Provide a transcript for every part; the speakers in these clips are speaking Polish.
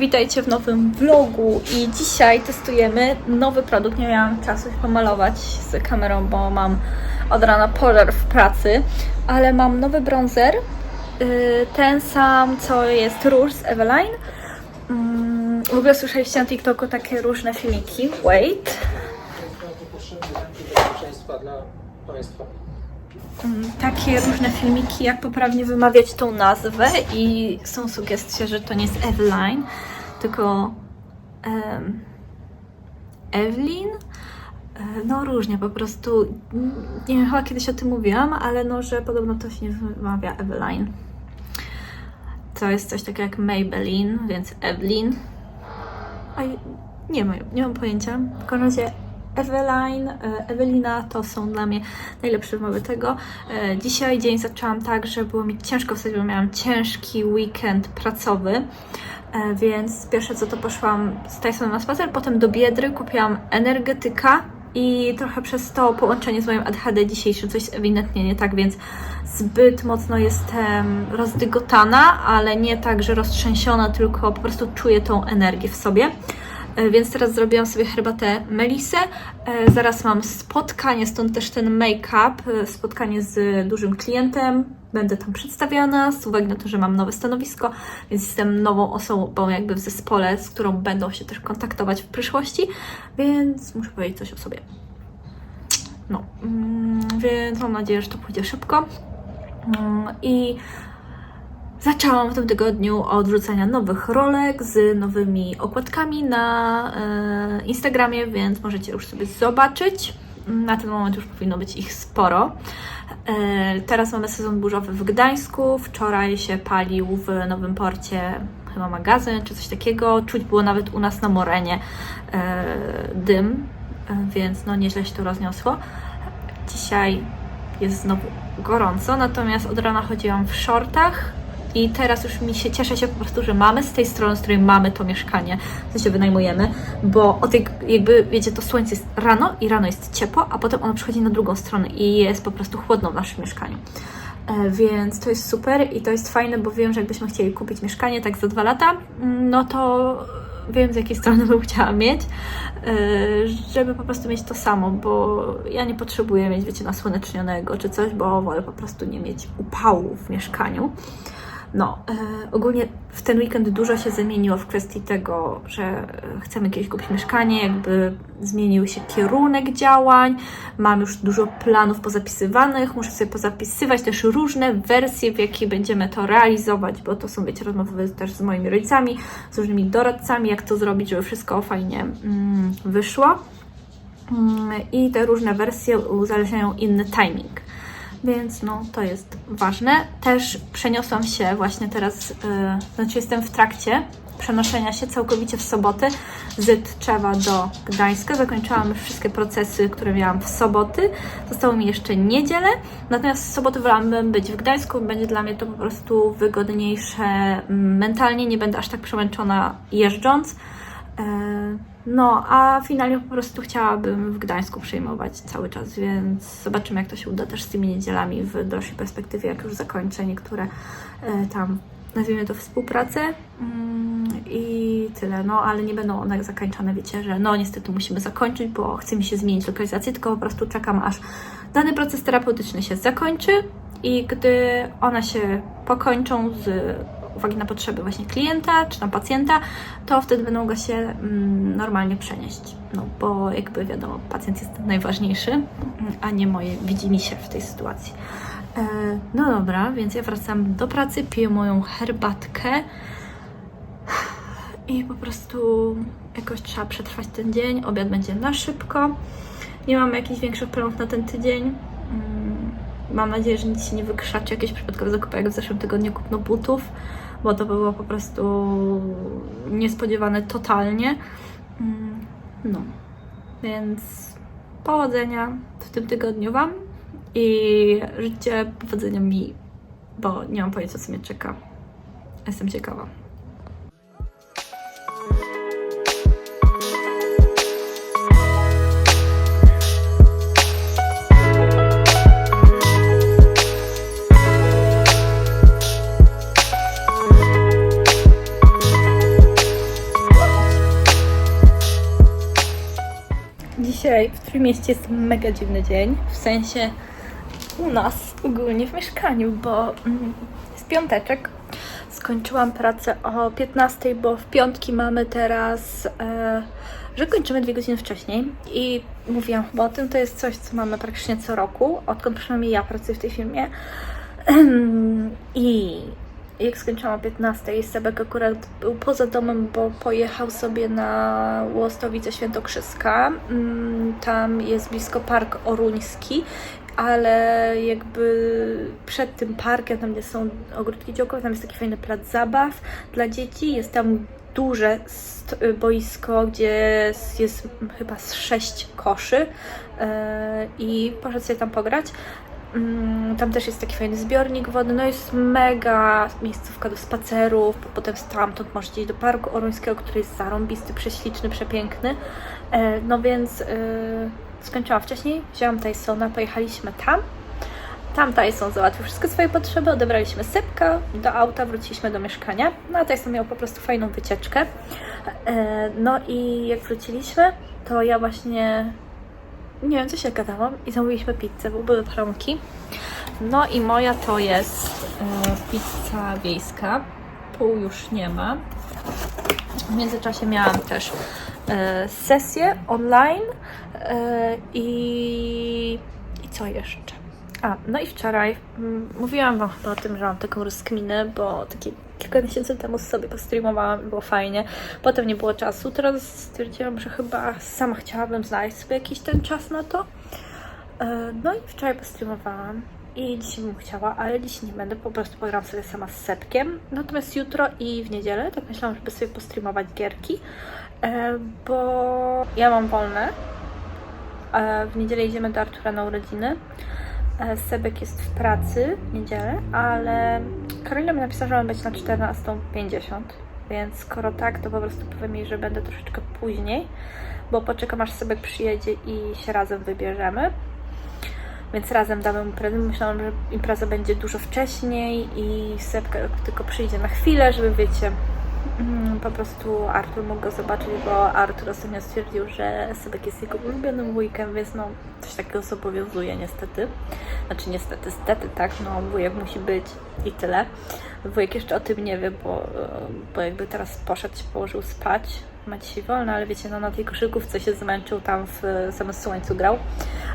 Witajcie w nowym vlogu i dzisiaj testujemy nowy produkt. Nie miałam czasu się pomalować z kamerą, bo mam od rana pożar w pracy, ale mam nowy bronzer, yy, ten sam co jest róż z Eveline. Mm, W ogóle słyszeliście na TikToku takie różne filmiki. Wait. dla Państwa. Mm, takie różne filmiki, jak poprawnie wymawiać tą nazwę i są sugestie, że to nie jest Eveline, tylko em, Evelyn. E, No różnie, po prostu, nie wiem, chyba kiedyś o tym mówiłam, ale no, że podobno to się nie wymawia Eveline. To jest coś takiego jak Maybelline, więc Evelyn. A nie nie mam pojęcia. W każdym razie Eveline, e, Ewelina to są dla mnie najlepsze wymowy tego. E, Dzisiaj dzień zaczęłam tak, że było mi ciężko wstać, bo miałam ciężki weekend pracowy, e, więc pierwsze co to poszłam z Tysonem na spacer, potem do Biedry kupiłam energetyka i trochę przez to połączenie z moim ADHD dzisiejszym coś ewidentnie nie tak, więc zbyt mocno jestem rozdygotana, ale nie tak, że roztrzęsiona, tylko po prostu czuję tą energię w sobie. E, Więc teraz zrobiłam sobie herbatę Melisę. E, Zaraz mam spotkanie, stąd też ten make-up. e, Spotkanie z dużym klientem. Będę tam przedstawiana z uwagi na to, że mam nowe stanowisko, więc jestem nową osobą jakby w zespole, z którą będą się też kontaktować w przyszłości, więc muszę powiedzieć coś o sobie. No, mm, więc mam nadzieję, że to pójdzie szybko. Mm, I Zaczęłam w tym tygodniu od wrzucania nowych rolek z nowymi okładkami na e, Instagramie, więc możecie już sobie zobaczyć. Na ten moment już powinno być ich sporo. E, teraz mamy sezon burzowy w Gdańsku. Wczoraj się palił w Nowym Porcie chyba magazyn czy coś takiego. Czuć było nawet u nas na Morenie e, dym, więc no nieźle się to rozniosło. Dzisiaj jest znowu gorąco, natomiast od rana chodziłam w shortach i teraz już mi się cieszę się po prostu, że mamy z tej strony, z której mamy to mieszkanie, w sensie wynajmujemy, bo od tej, jakby wiecie, to słońce jest rano i rano jest ciepło, a potem ono przychodzi na drugą stronę i jest po prostu chłodno w naszym mieszkaniu. E, Więc to jest super i to jest fajne, bo wiem, że jakbyśmy chcieli kupić mieszkanie tak za dwa lata, no to wiem z jakiej strony bym chciała mieć, e, żeby po prostu mieć to samo, bo ja nie potrzebuję mieć, wiecie, nasłonecznionego czy coś, bo wolę po prostu nie mieć upału w mieszkaniu. No, e, ogólnie w ten weekend dużo się zmieniło w kwestii tego, że chcemy kiedyś kupić mieszkanie, jakby zmienił się kierunek działań, mam już dużo planów pozapisywanych, muszę sobie pozapisywać też różne wersje, w jakiej będziemy to realizować, bo to są, wiecie, rozmowy też z moimi rodzicami, z różnymi doradcami, jak to zrobić, żeby wszystko fajnie mm, wyszło. Mm, I te różne wersje uzależniają inny timing. Więc no, to jest ważne. Też przeniosłam się właśnie teraz, yy, znaczy jestem w trakcie przenoszenia się całkowicie w soboty z Tczewa do Gdańska. Zakończyłam już wszystkie procesy, które miałam w soboty. Zostało mi jeszcze niedzielę, natomiast w soboty wolałabym być w Gdańsku. Będzie dla mnie to po prostu wygodniejsze mentalnie. Nie będę aż tak przemęczona jeżdżąc. E, No, a finalnie po prostu chciałabym w Gdańsku przyjmować cały czas, więc zobaczymy, jak to się uda też z tymi niedzielami w dalszej perspektywie, jak już zakończę niektóre e, tam, nazwijmy to, współpracę. Mm, I tyle, no, ale nie będą one zakończone, wiecie, że no niestety musimy zakończyć, bo chce mi się zmienić lokalizację, tylko po prostu czekam, aż dany proces terapeutyczny się zakończy i gdy one się pokończą z uwagi na potrzeby właśnie klienta czy tam pacjenta, to wtedy będę mogła się mm, normalnie przenieść. No bo jakby wiadomo, pacjent jest najważniejszy, a nie moje widzi mi się w tej sytuacji. E, no dobra, więc ja wracam do pracy, piję moją herbatkę i po prostu jakoś trzeba przetrwać ten dzień. Obiad będzie na szybko. Nie mam jakichś większych planów na ten tydzień. Mam nadzieję, że nic się nie wykrzaczy, jakieś przypadkowe zakupy, jak w zeszłym tygodniu kupno butów, bo to było po prostu niespodziewane totalnie. Mm, No, więc powodzenia w tym tygodniu Wam i życzę powodzenia mi, bo nie mam pojęcia, co mnie czeka. Jestem ciekawa. Trójmieście jest mega dziwny dzień, w sensie u nas ogólnie w mieszkaniu, bo mm, jest piąteczek. Skończyłam pracę o 15, bo w piątki mamy teraz, e, że kończymy dwie godziny wcześniej i mówiłam chyba o tym, to jest coś, co mamy praktycznie co roku, odkąd przynajmniej ja pracuję w tej firmie. I jak skończyłam o 15 i Sebek akurat był poza domem, bo pojechał sobie na Łostowice Świętokrzyska. Mm, Tam jest blisko Park Oruński, ale jakby przed tym parkiem, tam gdzie są ogródki działkowe, tam jest taki fajny plac zabaw dla dzieci. Jest tam duże boisko, gdzie jest, chyba z sześć koszy yy, i poszedł sobie tam pograć. Mm, Tam też jest taki fajny zbiornik wodny, no jest mega miejscówka do spacerów, potem stamtąd możecie iść do Parku Oruńskiego, który jest zarąbisty, prześliczny, przepiękny. E, No więc e, skończyłam wcześniej, wzięłam Tysona, pojechaliśmy tam. Tam Tyson załatwił wszystkie swoje potrzeby, odebraliśmy sypkę do auta, wróciliśmy do mieszkania. No a Tyson miał po prostu fajną wycieczkę. E, No i jak wróciliśmy, to ja właśnie nie wiem, co się gadałam i zamówiliśmy pizzę, bo były promki. No i moja to jest e, pizza wiejska. Pół już nie ma. W międzyczasie miałam też e, sesję online e, i, i co jeszcze? A, no i wczoraj mm, mówiłam Wam chyba o tym, że mam taką rozkminę, bo takie kilka miesięcy temu sobie postreamowałam i było fajnie. Potem nie było czasu. Teraz stwierdziłam, że chyba sama chciałabym znaleźć sobie jakiś ten czas na to. E, No i wczoraj postreamowałam i dzisiaj bym chciała, ale dziś nie będę, po prostu pogram sobie sama z Sepkiem. Natomiast jutro i w niedzielę tak myślałam, żeby sobie postreamować gierki, e, bo ja mam wolne. E, W niedzielę idziemy do Artura na urodziny. E, Sebek jest w pracy w niedzielę, ale Karolina mi napisała, że mam być na 14.50, więc skoro tak, to po prostu powiem jej, że będę troszeczkę później, bo poczekam aż Sebek przyjedzie i się razem wybierzemy. Więc razem damy mu prezent. Myślałam, że impreza będzie dużo wcześniej i Sebka tylko przyjdzie na chwilę, żeby wiecie, po prostu Artur mógł go zobaczyć, bo Artur ostatnio stwierdził, że Sebek jest jego ulubionym wujkiem, więc no coś takiego zobowiązuje niestety. Znaczy niestety, stety, tak, no wujek musi być i tyle. Wujek jeszcze o tym nie wie, bo, bo jakby teraz poszedł, się położył spać, ma dzisiaj wolno, ale wiecie, no na tej koszykówce się zmęczył, tam w samym słońcu grał,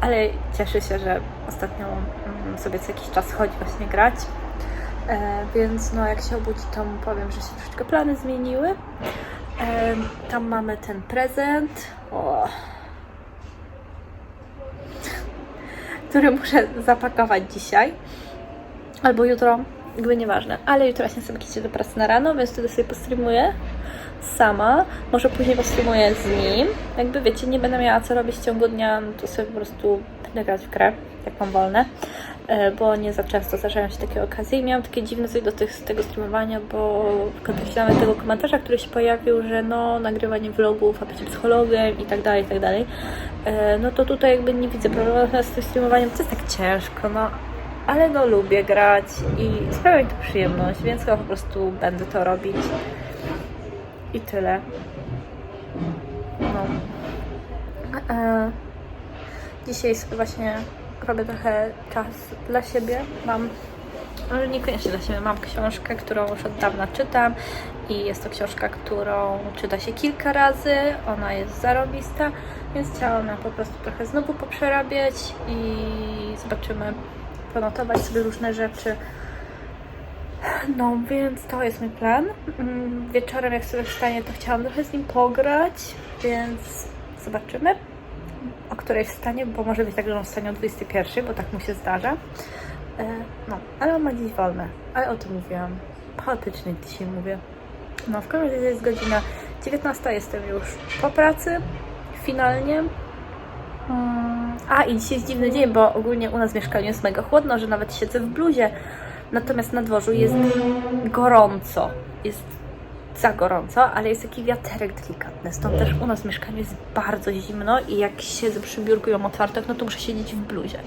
ale cieszy się, że ostatnio mm, sobie co jakiś czas chodzi właśnie grać. E, więc no jak się obudzi, to mu powiem, że się troszeczkę plany zmieniły. E, tam mamy ten prezent. O. który muszę zapakować dzisiaj albo jutro, jakby nieważne, ale jutro właśnie sobie idzie do pracy na rano, więc wtedy sobie postreamuję sama, może później postreamuję z nim, jakby wiecie, nie będę miała co robić w ciągu dnia, no to sobie po prostu będę grać w grę, jak mam wolne, bo nie za często zdarzają się takie okazje i miałam takie dziwne coś do tych, tego streamowania, bo w kontekście nawet tego komentarza, który się pojawił, że no, nagrywanie vlogów, a bycie psychologiem i tak dalej, i tak dalej, e, no to tutaj jakby nie widzę problemu z tym streamowaniem, to jest tak ciężko, no, ale no lubię grać i sprawia mi to przyjemność, więc chyba po prostu będę to robić i tyle. No. E, dzisiaj właśnie robię trochę czas dla siebie. Mam, może niekoniecznie dla siebie, mam książkę, którą już od dawna czytam i jest to książka, którą czyta się kilka razy. Ona jest zarobista, więc chciałam ją po prostu trochę znowu poprzerabiać i zobaczymy, ponotować sobie różne rzeczy. No, więc to jest mój plan. Mm, Wieczorem, jak sobie wstanie, to chciałam trochę z nim pograć, więc zobaczymy, której wstanie, bo może być tak, że on wstanie o 21, bo tak mu się zdarza. E, No, ale on ma dziś wolne, ale o tym mówiłam. Chaotycznie dzisiaj mówię. No, w każdym razie jest godzina 19, jestem już po pracy, finalnie. Mm, A i dzisiaj jest dziwny dzień, bo ogólnie u nas w mieszkaniu jest mega chłodno, że nawet siedzę w bluzie. Natomiast na dworzu jest gorąco. Jest za gorąco, ale jest taki wiaterek delikatny. Stąd też u nas w mieszkaniu jest bardzo zimno i jak siedzę przy biurku i mam otwarte okno, to muszę siedzieć w bluzie.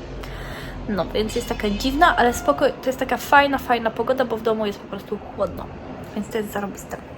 No, więc jest taka dziwna, ale spoko, to jest taka fajna, fajna pogoda, bo w domu jest po prostu chłodno. Więc to jest zarobiste.